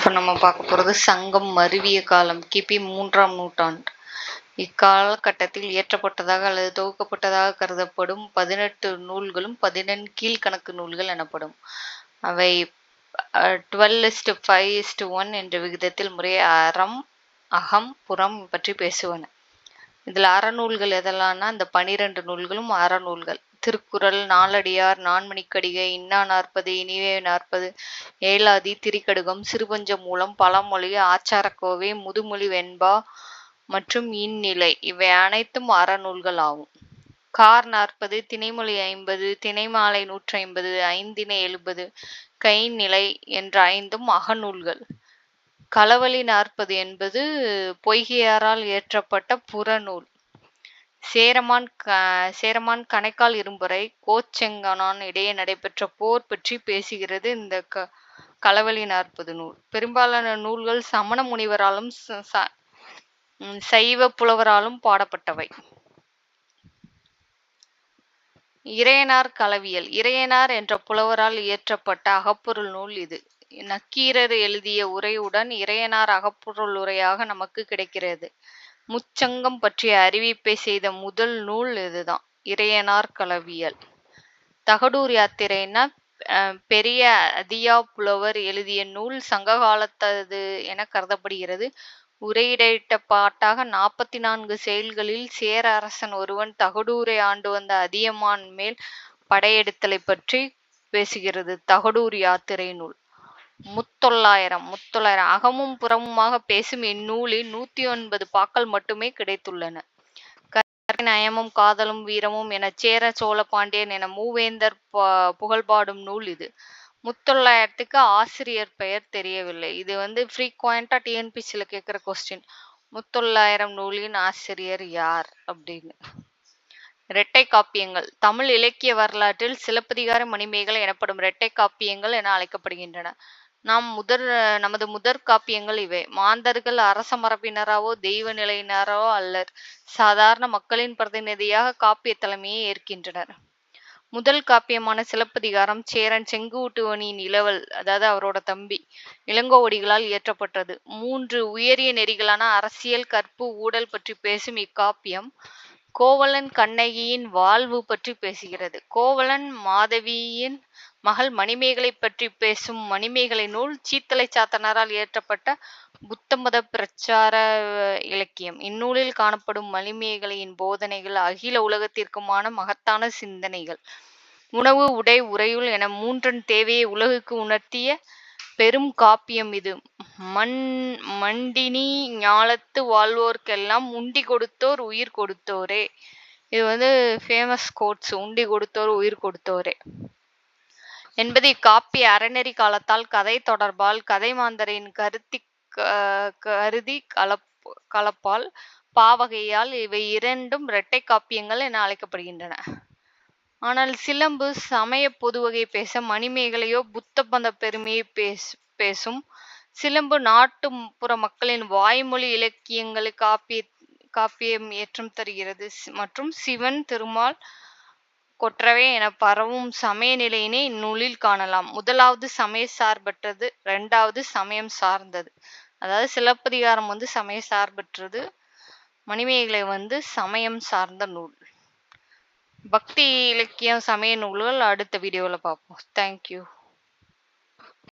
இப்போ நம்ம பார்க்க போகிறது சங்கம் மருவிய காலம் கிபி மூன்றாம் நூற்றாண்டு. இக்காலகட்டத்தில் இயற்றப்பட்டதாக அல்லது தொகுக்கப்பட்டதாக கருதப்படும் பதினெட்டு நூல்களும் பதினெண் கீழ்கணக்கு நூல்கள் எனப்படும். அவை twelve is to five is to one என்ற விகிதத்தில் முறை அறம் அகம் புறம் பற்றி பேசுவன. இதில் அறநூல்கள் எதெல்லாம்னா இந்த பனிரெண்டு நூல்களும் அறநூல்கள். திருக்குறள் நாலடியார் நான்மணிக்கடிகை இன்னா நாற்பது இனிவே நாற்பது ஏலாதி திரிகடுகம் சிறுபஞ்ச மூலம் பழமொழி ஆச்சாரக்கோவை முதுமொழி வெண்பா மற்றும் இந்நிலை. இவை அனைத்தும் அறநூல்கள் ஆகும் கார் நாற்பது திணைமொழி ஐம்பது திணைமாலை நூற்றி ஐம்பது ஐந்தினை எழுபது கைநிலை என்ற ஐந்தும் அகநூல்கள். களவழி நாற்பது என்பது பொய்கையாரால் இயற்றப்பட்ட புறநூல். சேரமான் க சேரமான் கணைக்கால் இரும்புரை கோச்செங்கனான் இடையே நடைபெற்ற போர் பற்றி பேசுகிறது இந்த க களவழி நாற்பது நூல். பெரும்பாலான நூல்கள் சமண முனிவராலும் சைவ புலவராலும் பாடப்பட்டவை. இறையனார் களவியல். இறையனார் என்ற புலவரால் இயற்றப்பட்ட அகப்பொருள் நூல் இது. நக்கீரர் எழுதிய உரையுடன் இறையனார் அகப்பொருள் உரையாக நமக்கு கிடைக்கிறது. முச்சங்கம் பற்றிய அறிவிப்பை செய்த முதல் நூல் இதுதான். இறையனார் களவியல் தகடூர் யாத்திரைன்னா பெரிய அதியா புலவர் எழுதிய நூல் சங்க காலத்தது என கருதப்படுகிறது. உரையிடையிட்ட பாட்டாக நாற்பத்தி நான்கு செயல்களில் சேர அரசன் ஒருவன் தகடூரை ஆண்டு வந்த அதியமான் மேல் படையெடுத்தலை பற்றி பேசுகிறது தகடூர் யாத்திரை நூல். முத்தொள்ளாயிரம் முத்தொள்ளாயிரம். அகமும் புறமுமாக பேசும் இந்நூலில் நூத்தி ஒன்பது பாக்கள் மட்டுமே கிடைத்துள்ளன. நயமும் காதலும் வீரமும் என சேர சோழ பாண்டியன் என மூவேந்தர் புகழ்பாடும் நூல் இது. முத்தொள்ளாயிரத்துக்கு ஆசிரியர் பெயர் தெரியவில்லை. இது வந்து ஃப்ரீக்வெண்டா டிஎன்பிசியில் கேட்குற கொஸ்டின் முத்தொள்ளாயிரம் நூலின் ஆசிரியர் யார்? அப்படின்னு. இரட்டை காப்பியங்கள். தமிழ் இலக்கிய வரலாற்றில் சிலப்பதிகார மணிமேகலை எனப்படும் இரட்டை காப்பியங்கள் என அழைக்கப்படுகின்றன. நாம் முதற் நமது முதற் காப்பியங்கள் இவை. மாந்தர்கள் அரச மரபினராவோ தெய்வ நிலையினரோ அல்லர். சாதாரண மக்களின் பிரதிநிதியாக காப்பிய தலைமையை ஏற்கின்றனர். முதல் காப்பியமான சிலப்பதிகாரம் சேரன் செங்குட்டுவனின் இளவல் அதாவது அவரோட தம்பி இளங்கோவடிகளால் இயற்றப்பட்டது. மூன்று உயரிய நெறிகளான அரசியல் கற்பு ஊழல் பற்றி பேசும் இக்காப்பியம் கோவலன் கண்ணகியின் வாழ்வு பற்றி பேசுகிறது. கோவலன் மாதவியின் மகள் மணிமேகலை பற்றி பேசும் மணிமேகலை நூல் சீத்தலை சாத்தனரால் இயற்றப்பட்ட புத்தமத பிரச்சார இலக்கியம். இந்நூலில் காணப்படும் மணிமேகலையின் போதனைகள் அகில உலகத்திற்குமான மகத்தான சிந்தனைகள். உணவு உடை உறையுள் என மூன்றன் தேவையை உலகுக்கு உணர்த்திய பெரும் காப்பியம் இது. மண் மண்டினி ஞாலத்து வாழ்வோர்க்கெல்லாம் உண்டி கொடுத்தோர் உயிர் கொடுத்தோரே. இது வந்து ஃபேமஸ் கோட்ஸ் உண்டி கொடுத்தோர் உயிர் கொடுத்தோரே. என்பது இக்காப்பிய அறநெறி காலத்தால் கதை தொடர்பால் கதை மாந்தரின் கருத்தி கருதி கலப் கலப்பால் பாவகையால் இவை இரண்டும் இரட்டை காப்பியங்கள் என அழைக்கப்படுகின்றன. ஆனால் சிலம்பு சமய பொதுவகை பேச மணிமேகலையோ புத்த பந்த பெருமையை பேச பேசும் சிலம்பு நாட்டுப்புற மக்களின் வாய்மொழி இலக்கியங்களை காப்பிய காப்பியம் ஏற்றம் தருகிறது. மற்றும் சிவன் திருமால் கொற்றவை என பரவும் சமய நிலையினை இந்நூலில் காணலாம். முதலாவது சமய சார்பற்றது ரெண்டாவது சமயம் சார்ந்தது. அதாவது சிலப்பதிகாரம் வந்து சமய சார்பற்றது மணிமேகலை வந்து சமயம் சார்ந்த நூல். பக்தி இலக்கியம் சமய நூல்கள் அடுத்த வீடியோவில் பார்ப்போம். தேங்க்யூ